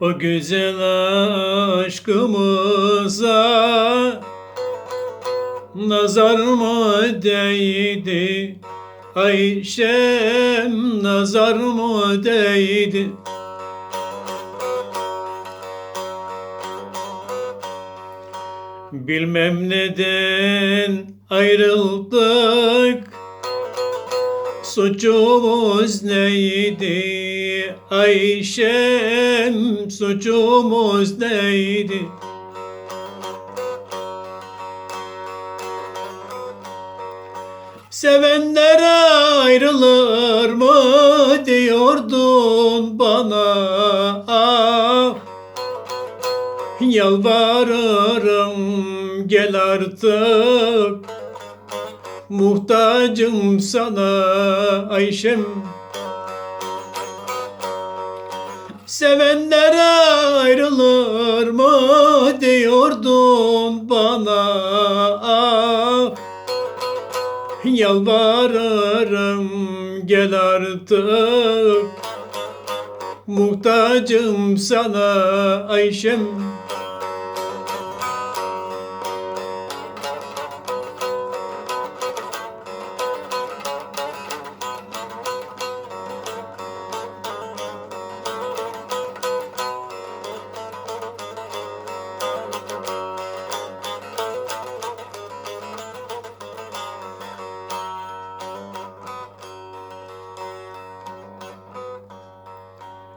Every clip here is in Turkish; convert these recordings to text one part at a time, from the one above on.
O güzel aşkımıza Nazar mı değdi? Ayşem nazar mı değdi? Bilmem neden ayrıldık Suçumuz neydi? Ayşem suçumuz neydi? Sevenler ayrılır mı diyordun bana? Ah Yalvarırım gel artık Muhtacım sana Ayşem. Sevenler ayrılır mı diyordun bana? Ah Yalvarırım gel artık. Muhtacım sana Ayşem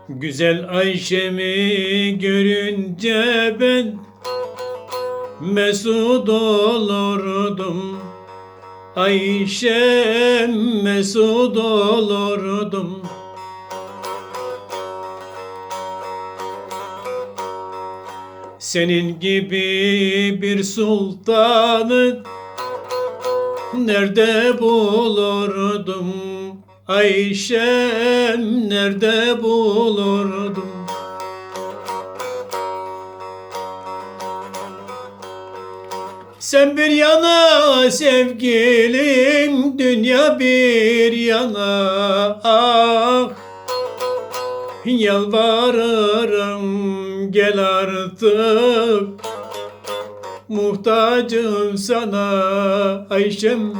Güzel Ayşe'mi görünce ben mesut olurdum. Ayşem mesut olurdum. Senin gibi bir sultanı nerede bulurdum? Ayşem nerede bulurdum? Sen bir yana sevgilim, dünya bir yana. Ah Yalvarırım gel artık. Muhtacım sana Ayşem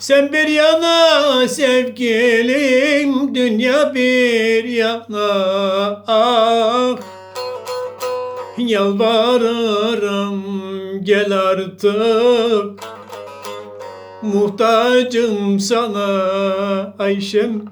Sen bir yana sevgilim, dünya bir yana. Ah Yalvarırım gel artık. Muhtacım sana Ayşem